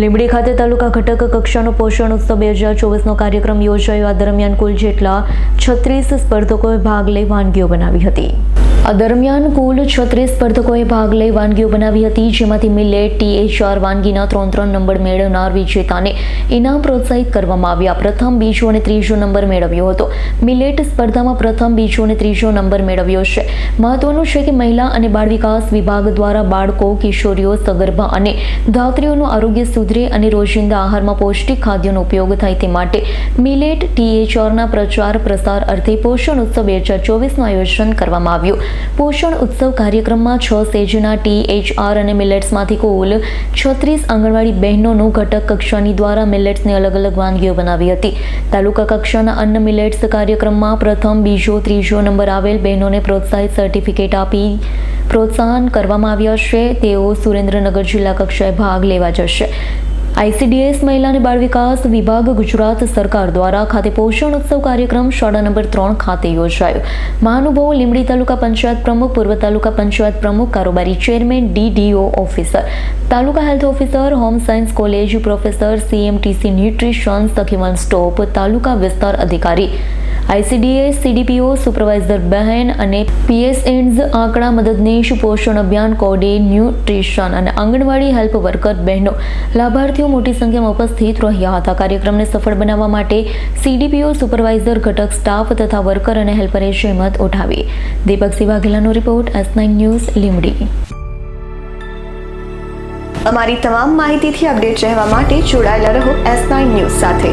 લીંબડી ખાતે તાલુકા ઘટક કક્ષાનો પોષણ ઉત્સવ બે હજાર ચોવીસનો કાર્યક્રમ યોજાયો. આ દરમિયાન કુલ જેટલા છત્રીસ સ્પર્ધકોએ ભાગ લઈ વાનગીઓ બનાવી હતી. આ દરમિયાન કુલ છત્રીસ સ્પર્ધકોએ ભાગ લઈ વાનગીઓ બનાવી હતી. જેમાંથી મિલેટ ટીએચઆર વાનગીના ત્રણ ત્રણ નંબર મેળવનાર વિજેતાને ઇનામ પ્રોત્સાહિત કરવામાં આવ્યા. પ્રથમ બીજો અને ત્રીજો નંબર મેળવ્યો હતો. મિલેટ સ્પર્ધામાં પ્રથમ બીજો અને ત્રીજો નંબર મેળવ્યો છે. મહત્વનું છે કે મહિલા અને બાળ વિકાસ વિભાગ દ્વારા બાળકો, કિશોરીઓ, સગર્ભા અને ધાત્રીઓનું આરોગ્ય સુધરે અને રોજિંદા આહારમાં પૌષ્ટિક ખાદ્યનો ઉપયોગ થાય તે માટે મિલેટ ટીએચઆરના પ્રચાર પ્રસાર અર્થે પોષણ ઉત્સવ બે હજાર ચોવીસનું આયોજન કરવામાં આવ્યું. પોષણ ઉત્સવ કાર્યક્રમમાં છ સેજના ટીએચઆર અને મિલેટ્સમાંથી કુલ છત્રીસ આંગણવાડી બહેનોનું ઘટક કક્ષાની દ્વારા મિલેટ્સની અલગ અલગ વાનગીઓ બનાવી હતી. તાલુકા કક્ષાના અન્ન મિલેટ્સ કાર્યક્રમમાં પ્રથમ, બીજો, ત્રીજો નંબર આવેલ બહેનોને પ્રોત્સાહિત સર્ટિફિકેટ આપી પ્રોત્સાહન કરવામાં આવ્યા છે. તેઓ સુરેન્દ્રનગર જિલ્લા કક્ષાએ ભાગ લેવા જશે. આઈસીડીએસ મહિલા અને બાળ વિકાસ વિભાગ ગુજરાત સરકાર દ્વારા ખાતે પોષણ ઉત્સવ કાર્યક્રમ શાળા નંબર ત્રણ ખાતે યોજાયો. મહાનુભાવો લીંબડી તાલુકા પંચાયત પ્રમુખ, પૂર્વ તાલુકા પંચાયત પ્રમુખ, કારોબારી chairman, DDO officer, taluka health officer, home science college professor, CMTC nutrition Sakhi one stop, taluka વિસ્તાર અધિકારી આઈસીડીએસ સીડીપીઓ, સુપરવાઇઝર બહેન અને પીએસએન્ડ આંકડા મદદનીશ પોષણ અભિયાન કોડી ન્યુટ્રિશન અને આંગણવાડી હેલ્પ વર્કર બહેનો લાભાર્થીઓ મોટી સંખ્યામાં ઉપસ્થિત રહ્યા હતા. કાર્યક્રમને સફળ બનાવવા માટે સીડીપીઓ, સુપરવાઇઝર, ઘટક સ્ટાફ તથા વર્કર અને હેલ્પરે શ્રીમત ઉઠાવી. Deepaksinh વાઘેલાનો report, S nine news Limdi અમારી તમામ માહિતીથી અપડેટ રહેવા માટે જોડાયેલા રહો એસ નાઇન ન્યૂઝ સાથે.